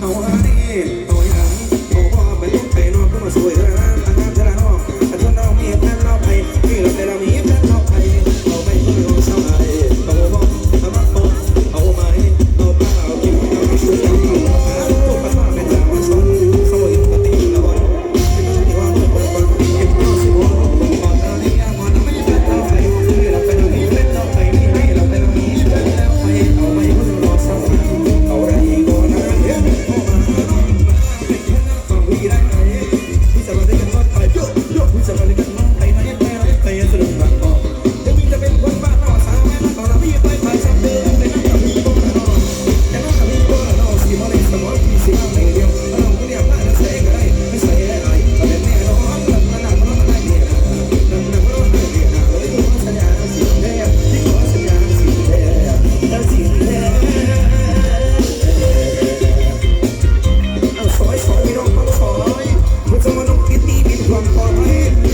เอาฮานี่เอาอย่างเอาว่าไป็นลูกไปนอนก็มาสวยเท่านั้ Paulinho.